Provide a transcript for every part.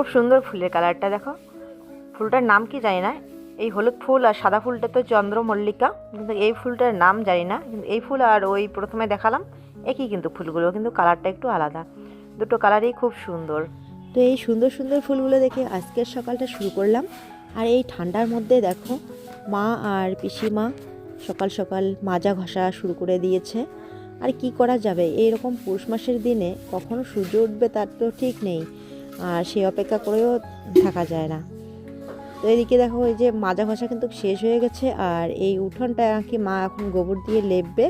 খুব সুন্দর ফুলের কালারটা দেখো। ফুলটার নাম কি জানি না। এই হলুদ ফুল আর সাদা ফুলটা তো চন্দ্রমল্লিকা। কিন্তু এই ফুলটার নাম জানি না। কিন্তু এই ফুল আর ওই প্রথমে দেখালাম, একই কিন্তু ফুলগুলো, কিন্তু কালারটা একটু আলাদা। দুটো কালারই খুব সুন্দর। তো এই সুন্দর সুন্দর ফুলগুলো দেখে আজকের সকালটা শুরু করলাম। আর এই ঠান্ডার মধ্যে দেখো, মা আর পিসিমা সকাল সকাল মাজা ঘষা শুরু করে দিয়েছে। আর কি করা যাবে? এইরকম পৌষ মাসের দিনে কখনো সূর্য উঠবে তার তো ঠিক নেই। আর সেই অপেক্ষা করেও থাকা যায় না। তো এদিকে দেখো ওই যে মাজা ঘষা কিন্তু শেষ হয়ে গেছে আর এই উঠোনটা কি মা এখন গোবর দিয়ে লেপবে।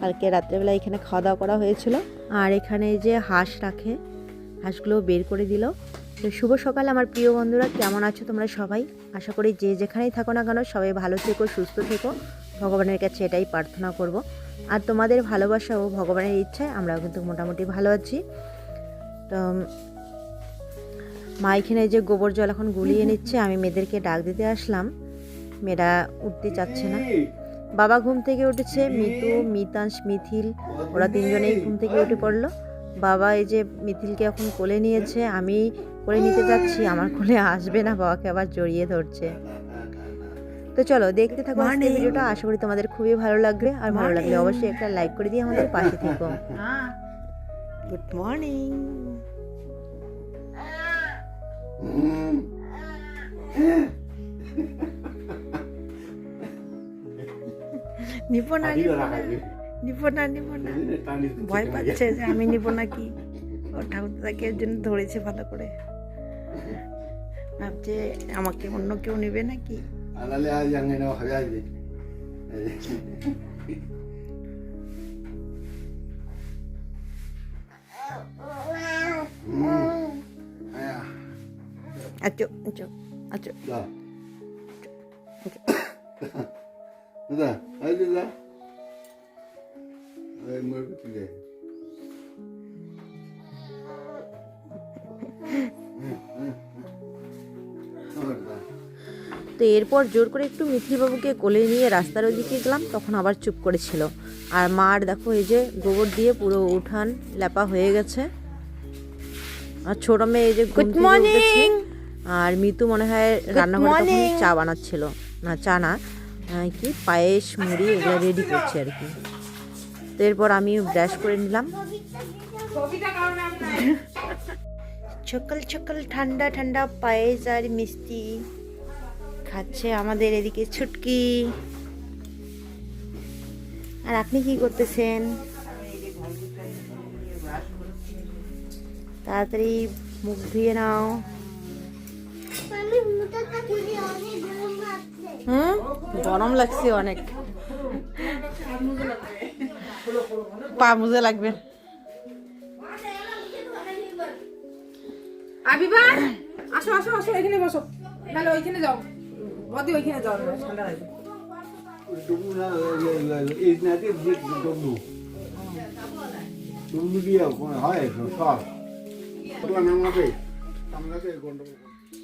কালকে রাত্রেবেলা এখানে খাওয়া দাওয়া করা হয়েছিল। আর এখানে যে হাঁস রাখে হাঁসগুলো বের করে দিল। তো শুভ সকাল আমার প্রিয় বন্ধুরা, কেমন আছো তোমরা সবাই? আশা করি যে যেখানেই থাকো না কেন সবাই ভালো থেকো, সুস্থ থেকো। ভগবানের কাছে এটাই প্রার্থনা করব। আর তোমাদের ভালোবাসা ও ভগবানের ইচ্ছায় আমরাও কিন্তু মোটামুটি ভালো আছি। তো মা এখানে যে গোবর জল এখন গুলিয়ে নিচ্ছে আমি মেয়েদেরকে ডাক দিতে আসলাম। মেয়েরা উঠতে চাচ্ছে না। বাবা ঘুম থেকে উঠেছে মিতু মিতাংশ মিথিল ওরা তিনজনেই ঘুম থেকে উঠে পড়ল। বাবা এই যে মিথিলকে এখন কোলে নিয়েছে আমি কোলে নিতে যাচ্ছি আমার কোলে আসবে না বাবাকে আবার জড়িয়ে ধরছে। তো চলো দেখতে থাকো আজকের ভিডিওটা আশা করি তোমাদের খুবই ভালো লাগবে। আর ভালো লাগলে অবশ্যই একটা লাইক করে দিয়ে আমাদের পাশে থেকো। গুড মর্নিং নিব না নিব না নিব না নিব না ভয় পাচ্ছে যে আমি নিব নাকি ও ঠাকুর দাদাকে এর জন্য ধরেছে ভালো করে ভাবছে আমাকে অন্য কেউ নেবে নাকি 알 তো এরপর জোর করে একটু মিথিলবাবুকে কোলে নিয়ে রাস্তার ওদিকে গেলাম তখন আবার চুপ করেছিল। আর মার দেখো এই যে গোবর দিয়ে পুরো উঠান ল্যাপা হয়ে গেছে। আর ছোট মেয়ে এই যে গুড মর্নিং আর মিতু মনে হয় রান্নাঘরে চা বানাচ্ছিল। না চা না কি পায়েস মুড়ি এগুলো রেডি করছে আর কি। তো এরপর আমি ব্রাশ করে নিলাম। সকাল সকাল ঠান্ডা ঠান্ডা পায়েস আর মিষ্টি খাচ্ছে আমাদের এদিকে ছুটকি। আর আপনি কি করতেছেন? তাড়াতাড়ি মুখ ধুয়ে নাও। হুম? গরম লাগছে অনেক। পা মুজে লাগবে। আসো আসো আসো এখানে বসো। তাহলে ওইখানে যাও। ওইখানে যাও ঠান্ডা লাগবে।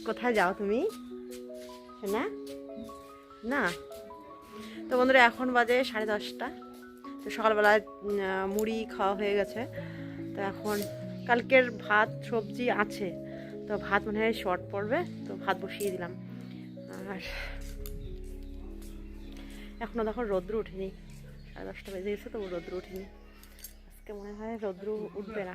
কোথায় যাও তুমি? না? না? তো বন্ধুরা এখন বাজে সাড়ে দশটা। তো সকালবেলা উম, আহ, মুড়ি খাওয়া হয়ে গেছে। তো এখন কালকের ভাত সবজি আছে। তো ভাত মনে হয় শর্ট পড়বে তো ভাত বসিয়ে দিলাম। আর এখনও দেখো রৌদ্র উঠেনি সাড়ে দশটা বেজে গেছে তো রৌদ্র উঠেনি আজকে মনে হয় রৌদ্র উঠবে না।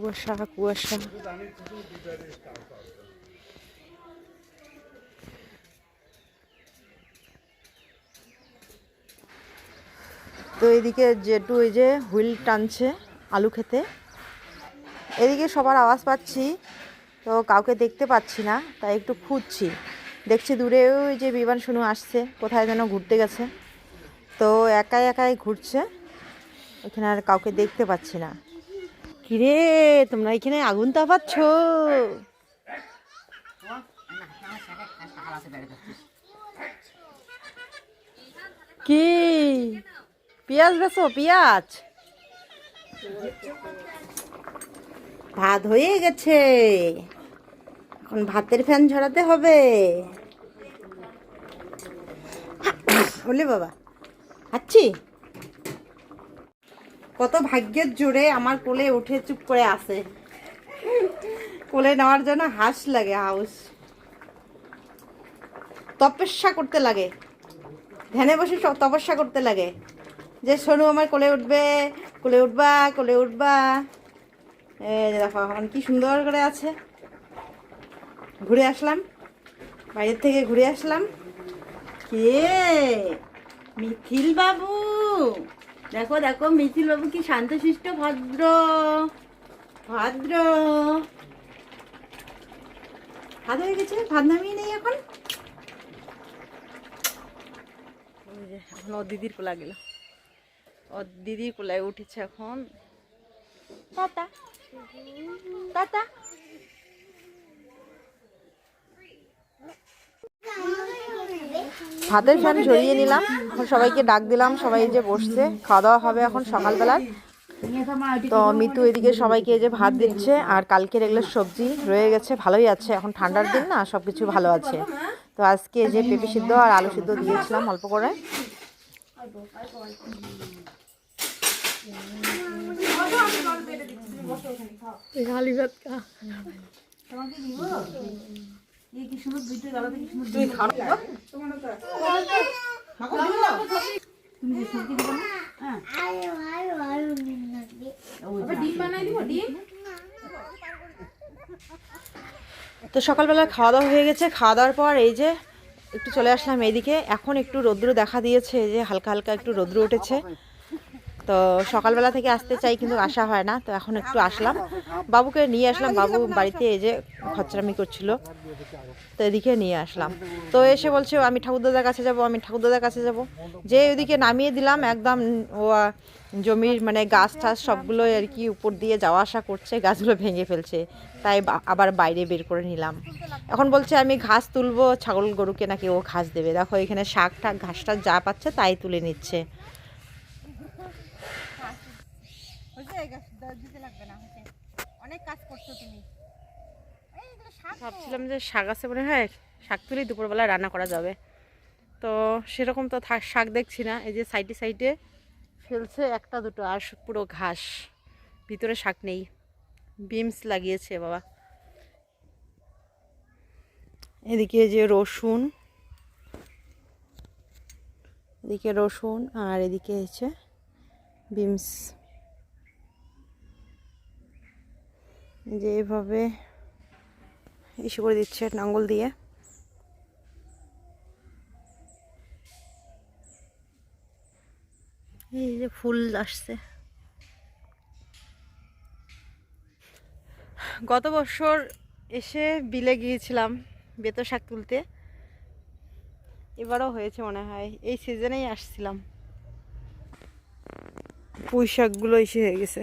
কুয়াশা কুয়াশা। তো এদিকে জেটু ওই যে হুইল টানছে আলু খেতে। এদিকে সবার আওয়াজ পাচ্ছি, তো কাউকে দেখতে পাচ্ছি না, তাই একটু খুঁজছি। দেখছি দূরে ওই যে বিমান শুনু আসছে, কোথায় যেন ঘুরতে গেছে। তো একাই একাই ঘুরছে, এখানে আর কাউকে দেখতে পাচ্ছি না। কিরে, তোমরা এখানে আগুন তাপাচ্ছ? কি? পেঁয়াজ বেছো পেঁয়াজ। ভাত হয়ে গেছে। এখন ভাতের ফ্যান ঝরাতে হবে। বলে বাবা আচ্ছি কত ভাগ্যের জোরে আমার কোলে উঠে চুপ করে আসে কোলে নেওয়ার জন্য হাস লাগে, হাউস। তপস্যা করতে লাগে। ধ্যানে বসে তপস্যা করতে লাগে। যে, সোনু, আমার কোলে উঠবে, কোলে উঠবা কোলে উঠবা। দেখো, এখন কি সুন্দর করে আছে। ঘুরে আসলাম। বাইরের থেকে ঘুরে আসলাম। কে? মিথিল বাবু দেখো দেখো মিথিল বাবু কি শান্তশিষ্ট ভদ্র? ভদ্র। ভাত হয়ে গেছে? ভাত নামিয়ে নেই এখন? এখন ওর দিদির কোলা গেল। ওর দিদির কোলায় উঠেছে এখন। টাটা টাটা ভাতের ফ্যান ঝরিয়ে নিলাম। এখন সবাইকে ডাক দিলাম, সবাই যে বসছে। খাওয়া দাওয়া হবে এখন সকালবেলা তো মিতু এদিকে সবাইকে যে ভাত দিচ্ছে, আর কালকের এগুলো সবজি রয়ে গেছে, ভালোই আছে। এখন ঠান্ডার দিন না সব কিছু ভালো আছে। তো আজকে যে পেঁপে সিদ্ধ আর আলু সিদ্ধ দিয়েছিলাম অল্প করে। খাও ডিম বানাই দিব ডিম? তো সকালবেলা খাওয়া দাওয়া হয়ে গেছে। খাওয়া দাওয়ার পর এই যে একটু চলে আসলাম এইদিকে এখন একটু রৌদ্র দেখা দিয়েছে এই যে হালকা হালকা একটু রৌদ্র উঠেছে। তো সকালবেলা থেকে আসতে চাই কিন্তু আসা হয় না, তো এখন একটু আসলাম। বাবুকে নিয়ে আসলাম, বাবু বাড়িতে এই যে খচ্চরামি করছিল, তো এদিকে নিয়ে আসলাম। তো এসে বলছে, আমি ঠাকুরদাদার কাছে যাব, আমি ঠাকুরদাদার কাছে যাব। যে ওইদিকে নামিয়ে দিলাম, একদম ও জমির মানে গাছ টাছ সবগুলো আর কি উপর দিয়ে যাওয়া আসা করছে, গাছগুলো ভেঙে ফেলছে, তাই আবার বাইরে বের করে নিলাম। এখন বলছে, আমি ঘাস তুলবো, ছাগল গরুকে নাকি ও ঘাস দেবে। দেখো এখানে শাক টাক, ঘাস যা পাচ্ছে তাই তুলে নিচ্ছে। ভাবছিলাম যে শাক আছে মনে হয়, শাক তুলেই দুপুরবেলা রান্না করা যাবে। তো সেরকম তো শাক দেখছি না, এই যে সাইডে সাইডে ফেলছে একটা দুটো আর পুরো ঘাস। ভিতরে শাক নেই। বিমস লাগিয়েছে বাবা। এদিকে যে রসুন, এদিকে রসুন আর এদিকে হচ্ছে বিমস। যে এভাবে ইস্যু করে দিচ্ছে নাঙ্গল দিয়ে। এই যে ফুল আসছে। গত বছর এসে বিলে গিয়েছিলাম বেতো শাক তুলতে। এবারও হয়েছে মনে হয়, এই সিজনেই আসছিলাম। পুঁই শাকগুলো এসে হয়ে গেছে।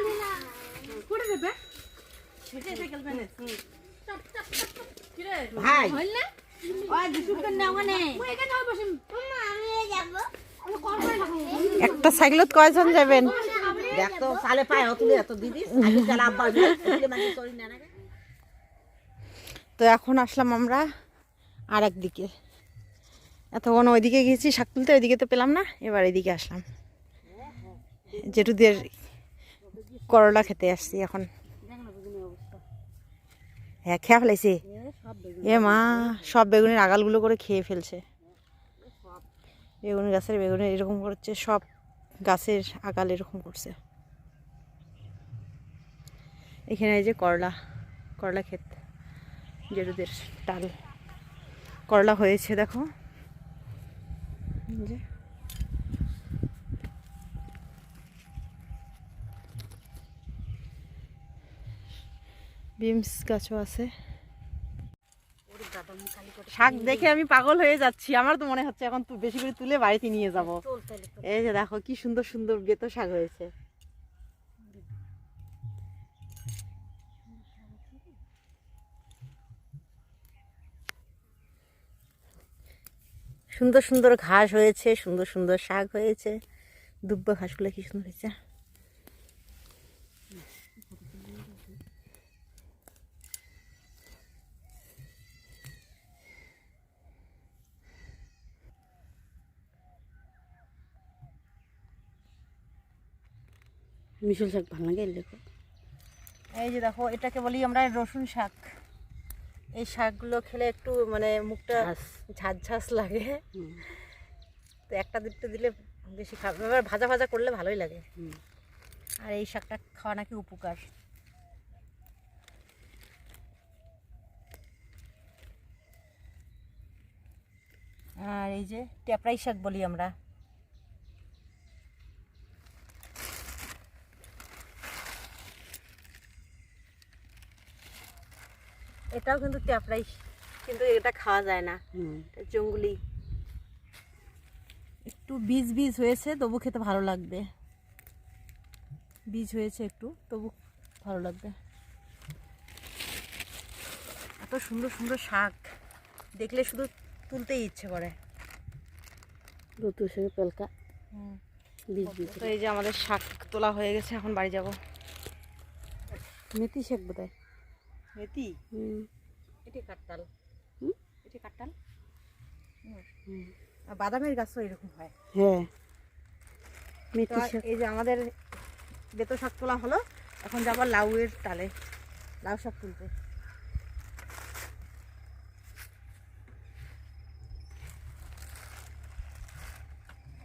ভাই। একটা সাইকেলত কয়জন যাবেন? দেখ তো সালে পায় তুলে এত দিদি আব্বা তুলে মানে করি না না তো এখন আসলাম আমরা আর একদিকে। এতক্ষণ ওইদিকে গেছি শাক তুলতে ওইদিকে তো পেলাম না এবার এদিকে আসলাম। জেঠুদের করলা খেতে আসছি এখন। হ্যাঁ খেয়া ফেলাইছে এ মা, সব বেগুনের আগালগুলো করে খেয়ে ফেলছে। বেগুন গাছের বেগুনের এরকম করছে, সব গাছের আগাল এরকম করছে। এখানে এই যে করলা করলা ক্ষেত জেরুদের টাল করলা হয়েছে, দেখো। যে বিমস গাছও আছে। শাক দেখে আমি পাগল হয়ে যাচ্ছি। আমার তো মনে হচ্ছে এখন বেশি করে তুলে বাড়িতে নিয়ে যাব। এই যে দেখো কি সুন্দর সুন্দর বেতো শাক হয়েছে। সুন্দর সুন্দর ঘাস হয়েছে সুন্দর সুন্দর শাক হয়েছে। দুব্ব ঘাসগুলো কি সুন্দর হয়েছে? মিশল শাক ভালো লাগে দেখো এই যে দেখো এটাকে বলি আমরা রসুন শাক। এই শাকগুলো খেলে একটু মানে মুখটা। ঝাঁঝ ঝাঁস লাগে। তো একটা দুটো দিলে বেশি খাবে এবার ভাজা ভাজা করলে ভালোই লাগে। আর এই শাকটা খাওয়া নাকি উপকার। আর এই যে টেপরাই শাক বলি আমরা। এটাও কিন্তু টেপরাই কিন্তু এটা খাওয়া যায় না। জঙ্গলি। একটু বীজ বীজ হয়েছে তবু খেতে ভালো লাগবে। বীজ হয়েছে একটু তবু ভালো লাগবে। এত সুন্দর সুন্দর শাক দেখলে শুধু তুলতেই ইচ্ছে করে। রতুর শাকে পেলকা। বীজ বীজ তো এই যে আমাদের শাক তোলা হয়ে গেছে এখন বাড়ি যাব। মেথি শাক বোধ হয় মেথি? হুম। এটি কাটতাল হুম? এটি কাটতাল হুম। আর বাদামের গাছও এরকম হয়। হ্যাঁ। এই যে আমাদের বেতো শাক তোলা হলো এখন যাবার লাউয়ের তালে লাউ শাক তুলতে।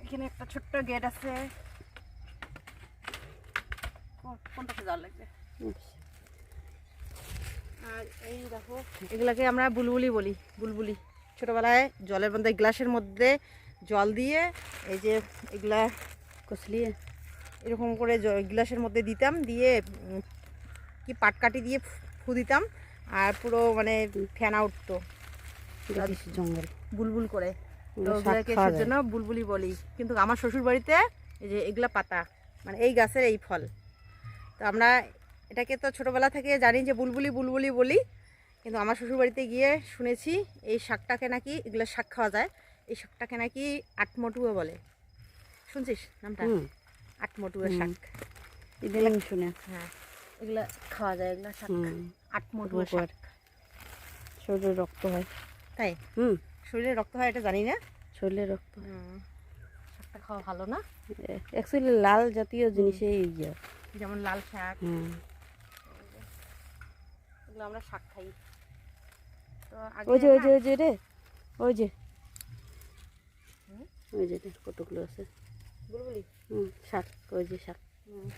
এখানে একটা ছোট্ট গেট আছে। কোনটাতে যাওয়ার লাগবে? আর এই দেখো এগুলাকে আমরা বুলবুলি বলি বুলবুলি। ছোটোবেলায় জলের মধ্যে গ্লাসের মধ্যে জল দিয়ে এই যে এগুলা কচলিয়ে এরকম করে গ্লাসের মধ্যে দিতাম দিয়ে কি পাটকাঠি দিয়ে ফু- দিতাম আর পুরো মানে ফেনা উঠতো জঙ্গল। বুলবুল করে। সেজন্য বুলবুলি বলি। কিন্তু আমার শ্বশুর বাড়িতে এই যে এগুলা পাতা মানে এই গাছের এই ফল। তো আমরা এটাকে তো ছোটোবেলা থেকে জানি যে বুলবুলি বুলবুলি বলি। কিন্তু আমার শ্বশুরবাড়িতে গিয়ে শুনেছি এই শাকটাকে নাকি এগুলো শাক খাওয়া যায় এই শাকটাকে নাকি আটমটুয়া বলে। শুনছিস নামটা? আটমটুয়া। শাক। এদিন শুনে। হ্যাঁ এগুলো খাওয়া যায় এগুলো শাক। আটমটুয়া শাক। শরীরে রক্ত হয়। তাই? হুম। শরীরে রক্ত হয় এটা জানি না। শরীরে রক্ত শাকটা খাওয়া ভালো না? অ্যাকচুয়ালি লাল জাতীয় জিনিসে এই ইয়ে। যেমন লাল শাক। হুম। এগুলো আমরা শাক খাই। তো ওই যে ওই যে ওই যে রে ওই যে। ওই যে কতগুলো আছে? বুলবুলি? হুম শাক ওই যে শাক। হুম।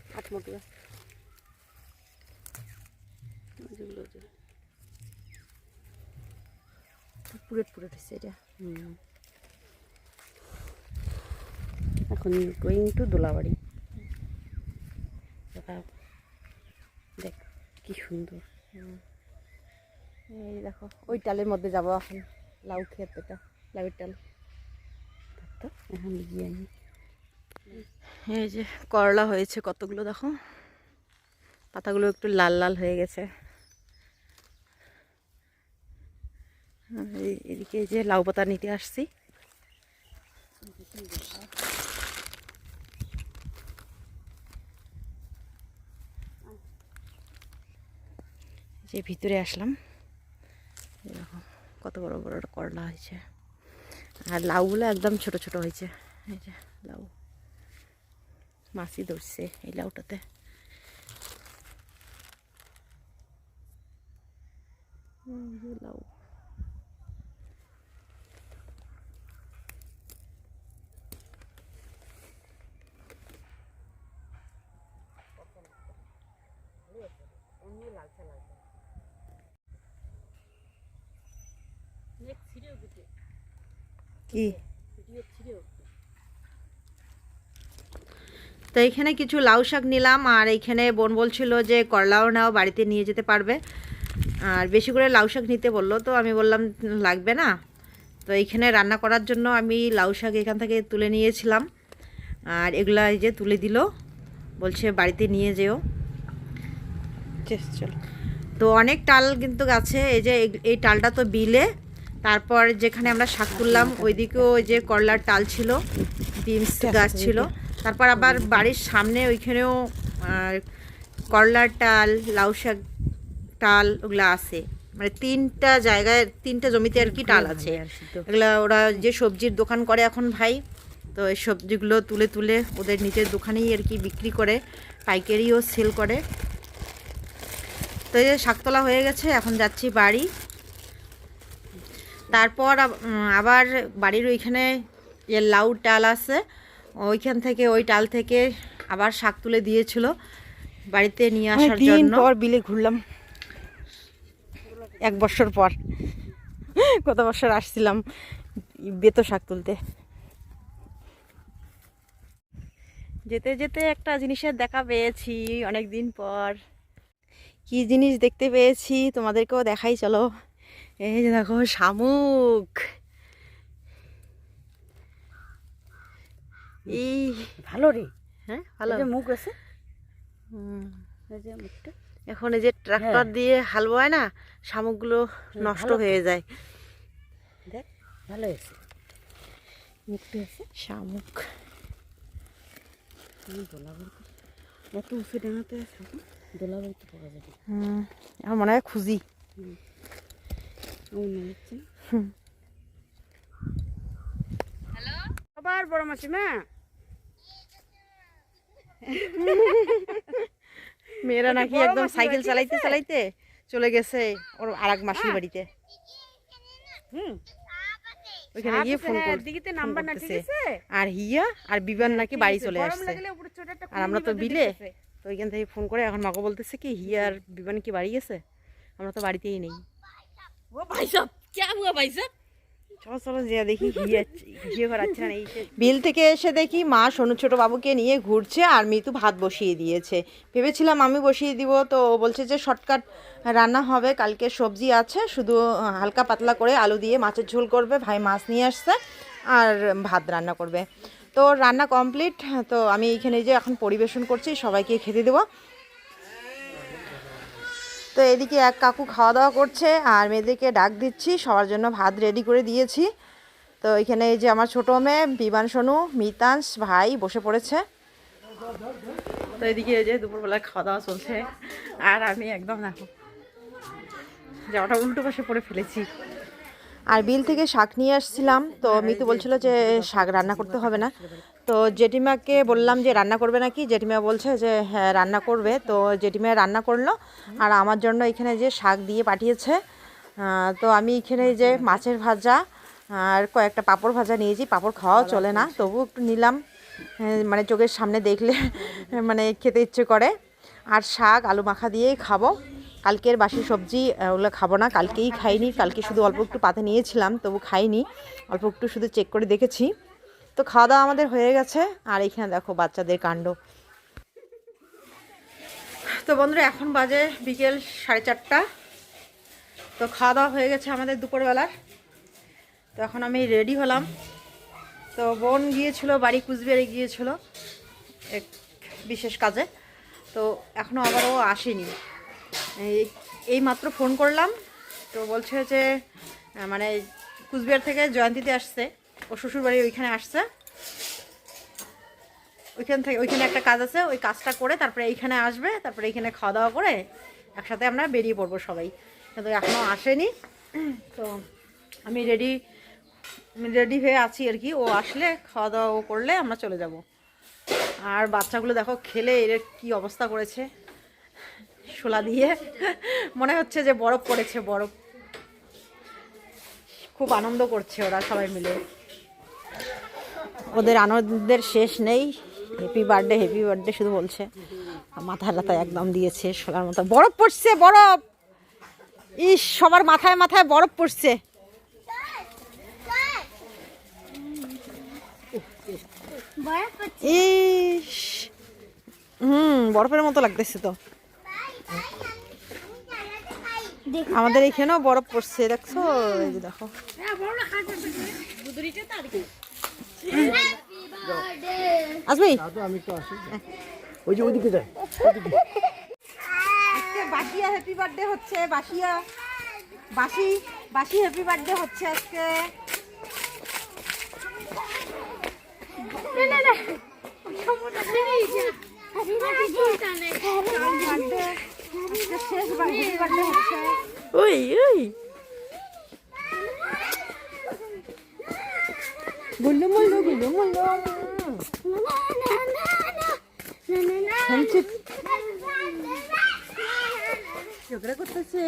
পুরেট পুরেট হচ্ছে এটা। হুম। এখন গোয়িং টু দোলাবাড়ি। দেখা- দেখ কি সুন্দর। এই দেখো, ওই টালের মধ্যে যাব এখন। লাউ ক্ষেত এটা, লাউয়ের টাল। এখন গিয়ে আমি এই যে করলা হয়েছে কতগুলো দেখো? পাতাগুলো একটু লাল লাল হয়ে গেছে। এদিকে যে লাউ পাতা নিতে আসছি। যে ভিতরে আসলাম। দেখো কত বড় বড় করলা হয়েছে। আর লাউগুলো একদম ছোট ছোট হয়েছে। এই যে লাউ। মাছি ধরছে এই লাউটাতে। লাউ। কি? তো এইখানে কিছু লাউ শাক নিলাম আর এইখানে বোন বলছিল যে করলাও নাও বাড়িতে নিয়ে যেতে পারবে। আর বেশি করে লাউ শাক নিতে বলল তো আমি বললাম লাগবে না। তো এইখানে রান্না করার জন্য আমি লাউ শাক এখান থেকে তুলে নিয়েছিলাম। আর এগুলা এই যে তুলে দিল বলছে বাড়িতে নিয়ে যেও। চলো। তো অনেক টাল কিন্তু গাছে এই যে এই- এই টালটা তো বিলে তারপর যেখানে আমরা শাক তুললাম ওইদিকেও ওই যে করলার টাল ছিল বিমস গাছ ছিল। তারপর আবার বাড়ির সামনে ওইখানেও করলার টাল লাউ শাক টাল ওগুলো আছে। মানে তিনটা জায়গায় তিনটা জমিতে আর কি টাল আছে। এগুলা ওরা যে সবজির দোকান করে এখন ভাই তো এই সবজিগুলো তুলে তুলে ওদের নিজের দোকানেই আর কি বিক্রি করে পাইকারিও সেল করে। তো এই যে শাকতলা হয়ে গেছে এখন যাচ্ছি বাড়ি। তারপর আব- আবার বাড়ির ওইখানে যে লাউ টাল আছে। ওইখান থেকে ওই টাল থেকে আবার শাক তুলে দিয়েছিল বাড়িতে নিয়ে আসার দিন জন্য। পর বিলে ঘুরলাম। এক বছর পর। কত বছর আসছিলাম বেতো শাক তুলতে। যেতে যেতে একটা জিনিসের দেখা পেয়েছি অনেক দিন পর। কি জিনিস দেখতে পেয়েছি তোমাদেরকেও দেখাই চলো। এই যে দেখো শামুক। এই ভালো রে। হ্যাঁ ভালো। মুখ আছে। এখন এই যে ট্রাক্টর দিয়ে হাল বয় না শামুকগুলো নষ্ট হয়ে যায়। দেখ ভালো আছে মুখটা আছে। শামুক। এত উঁচু ডাঙাতে দোলাবাড়িতে যাবে। হুম আমার মনে হয় খুঁজি। আবার বড় মাসিমা? মেয়েরা নাকি একদম সাইকেল চালাইতে চালাইতে চলে গেছে ওর আর এক মাসির বাড়িতে। ওইখানে গিয়ে ফোন করতেছে। আর হিয়া আর বিবান নাকি বাড়ি চলে আসছে। আর আমরা তো বিলে তো ওইখান থেকে ফোন করে এখন মাকে বলতেছে কি হিয়া আর বিবান কি বাড়ি গেছে? আমরা তো বাড়িতেই নেই। বিল থেকে এসে দেখি মা সোনু ছোট বাবুকে নিয়ে ঘুরছে আর মিতু ভাত বসিয়ে দিয়েছে। ভেবেছিলাম আমি বসিয়ে দিব তো ও বলছে যে শর্টকাট রান্না হবে কালকে সবজি আছে শুধু হালকা পাতলা করে আলু দিয়ে মাছের ঝোল করবে ভাই মাছ নিয়ে আসছে আর ভাত রান্না করবে। তো রান্না কমপ্লিট তো আমি এইখানে এই যে এখন পরিবেশন করছি সবাইকে খেতে দেবো। তো এদিকে এক কাকু খাওয়া দাওয়া করছে আর মেয়েদেরকে ডাক দিচ্ছি সবার জন্য ভাত রেডি করে দিয়েছি। তো এখানে এই যে আমার ছোটো মেয়ে বিমান সোনু মিতাংশ ভাই বসে পড়েছে। তো এদিকে এই যে দুপুরবেলা খাওয়া দাওয়া চলছে আর আমি একদম দেখো জামাটা উল্টো পাশে পরে ফেলেছি। আর বিল থেকে শাক নিয়ে আসছিলাম তো মিতু বলছিল যে শাক রান্না করতে হবে না। তো জেঠিমাকে বললাম যে, রান্না করবে নাকি? জেঠিমা বলছে যে হ্যাঁ রান্না করবে। তো জেঠিমা রান্না করল আর আমার জন্য এখানে যে শাক দিয়ে পাঠিয়েছে তো আমি এখানে যে মাছের ভাজা আর কয়েকটা পাঁপড় ভাজা নিয়েছি। পাপড় খাওয়াও চলে না তবু একটু নিলাম। মানে চোখের সামনে দেখলে মানে খেতে ইচ্ছে করে। আর শাক, আলু মাখা দিয়েই খাব। কালকের বাসি সবজি ওগুলো খাব না। কালকেই খাইনি, কালকে শুধু অল্প একটু পাতে নিয়েছিলাম, তবু খাইনি। অল্প একটু শুধু চেক করে দেখেছি। তো খাওয়া দাওয়া আমাদের হয়ে গেছে। আর এখানে দেখো বাচ্চাদের কাণ্ড। তো বন্ধুরা, এখন বাজে বিকেল সাড়ে চারটা। তো খাওয়া দাওয়া হয়ে গেছে আমাদের দুপুরবেলার। তো এখন আমি রেডি হলাম। তো বোন গিয়েছিল, বাড়ি কুচবিহারে গিয়েছিল এক বিশেষ কাজে। তো এখনও আবার ও আসেনি। এই মাত্র ফোন করলাম। তো বলছে যে মানে কুচবিহার থেকে জয়ন্তীতে আসছে। ও শ্বশুরবাড়ি ওইখানে আসছে। ওইখান থেকে, ওইখানে একটা কাজ আছে, ওই কাজটা করে তারপরে এইখানে আসবে, তারপরে এইখানে খাওয়া দাওয়া করে একসাথে আমরা বেরিয়ে পড়ব সবাই। কিন্তু এখনও আসেনি। তো আমি রেডি রেডি হয়ে আছি আর কি। ও আসলে খাওয়া দাওয়া ও করলে আমরা চলে যাব। আর বাচ্চাগুলো দেখো খেলে, এর কি অবস্থা করেছে। শোলা দিয়ে। মনে হচ্ছে যে বরফ পড়েছে, বরফ। খুব আনন্দ করছে ওরা সবাই মিলে। ওদের আনন্দের শেষ নেই। হ্যাপি বার্থডে হ্যাপি বার্থডে শুধু বলছে। আর মাথা টাথা একদম দিয়েছে শোলার মতো। বরফ পড়ছে, বরফ! ইস, সবার মাথায় মাথায় বরফ পড়ছে। ইস! হুম, বরফের মতো লাগতেছে তো। আমাদের এখানেও বরফ পড়ছে, দেখছ? দেখো। আসবি? ওই যে ওইদিকে যায় বাসিয়া হ্যাপি বার্থডে হচ্ছে বাসিয়া। বাসি বাসি হ্যাপি বার্থডে হচ্ছে আজকে। শেষ বার্থডে হচ্ছে। ওই ওই। বলল বলল ঝগড়া করতেছে।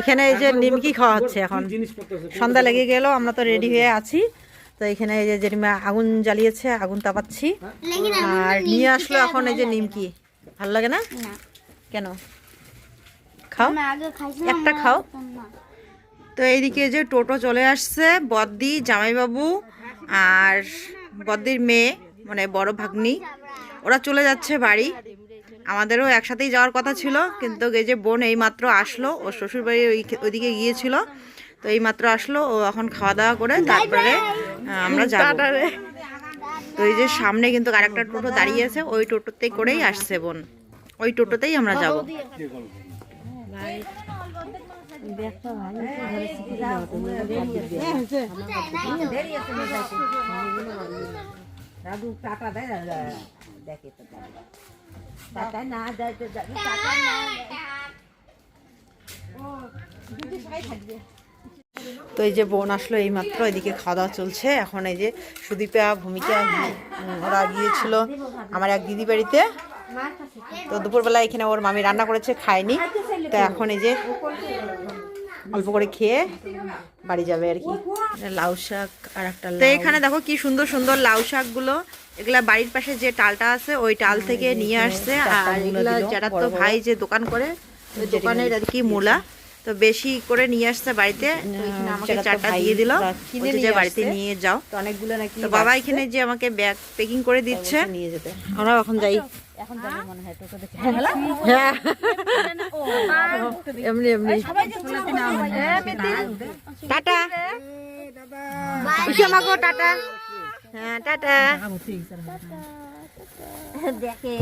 এখানে এই যে নিমকি খাওয়া হচ্ছে এখন। সন্ধ্যা লেগে গেল আমরা তো রেডি হয়ে আছি। তো এখানে এই যে জেরিমা আগুন জ্বালিয়েছে আগুন তাপাচ্ছি। আর নিয়ে আসলো এখন এই যে নিমকি। ভালো লাগে না? কেন? খাও? একটা খাও। তো এইদিকে যে টোটো চলে আসছে বদ্দি জামাইবাবু আর বদ্দির মেয়ে মানে বড় ভাগ্নি। ওরা চলে যাচ্ছে বাড়ি। আমাদেরও একসাথেই যাওয়ার কথা ছিল কিন্তু এই যে বোন এইমাত্র আসলো ও শ্বশুর বাড়ি ওই ওইদিকে গিয়েছিল। তো এইমাত্র আসলো ও এখন খাওয়া দাওয়া করে তারপরে আমরা যাব। তো এই যে সামনে কিন্তু আরেকটা টোটো দাঁড়িয়ে আছে ওই টোটোতেই করেই আসছে বোন। ওই টোটোতেই আমরা যাব। দাদু টাটা দেয় দেখে তো টাটা না দেয় তো না তো এই যে বোন আসলো এই মাত্র এদিকে খাওয়া দাওয়া চলছে এখন এই যে সুদীপা ভূমিকা ওরা গিয়েছিল আমার এক দিদি বাড়িতে তো দুপুরবেলা এখানে ওর মামি রান্না করেছে খায়নি। তো এখন এই যে অল্প করে খেয়ে বাড়ি যাবে আর কি। লাউ শাক আর একটা তো এখানে দেখো কি সুন্দর সুন্দর লাউ শাকগুলো। এগুলা বাড়ির পাশে যে টালটা আছে ওই টাল থেকে নিয়ে আসছে। আর এগুলা যারা তো ভাই যে দোকান করে দোকানের আর কি মূলা। তো বেশি করে নিয়ে আসছে বাড়িতে। আমাকে চারটা দিয়ে দিল। যে বাড়িতে নিয়ে যাও। অনেকগুলো নাকি বাবা এখানে যে আমাকে ব্যাগ প্যাকিং করে দিচ্ছে। নিয়ে যেতে। আমরা এখন যাই। এখন যাবে মনে হয় টোটো দেখে হ্যাঁ। এমনি এমনি। টাটা। ইসে মাগো টাটা। হ্যাঁ টাটা। দেখে।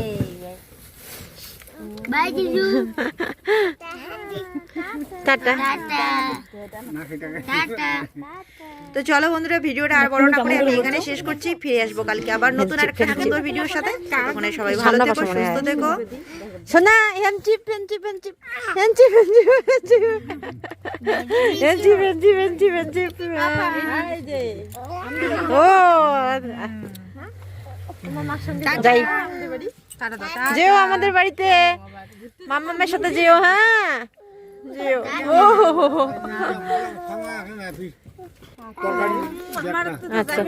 টাটা। তো চলো বন্ধুরা ভিডিওটা আর বড় না করে আমি এখানে শেষ করছি। ফিরে আসব কালকে আবার নতুন একটা সুন্দর ভিডিওর সাথে। ওখানে সবাই ভালো থেকো সুস্থ থেকো। সোনা হেনচিপ হেনচিপ হেনচিপ ও যাই। যেও আমাদের বাড়িতে মামামের সাথে যেও হ্যাঁ যেও ও আচ্ছা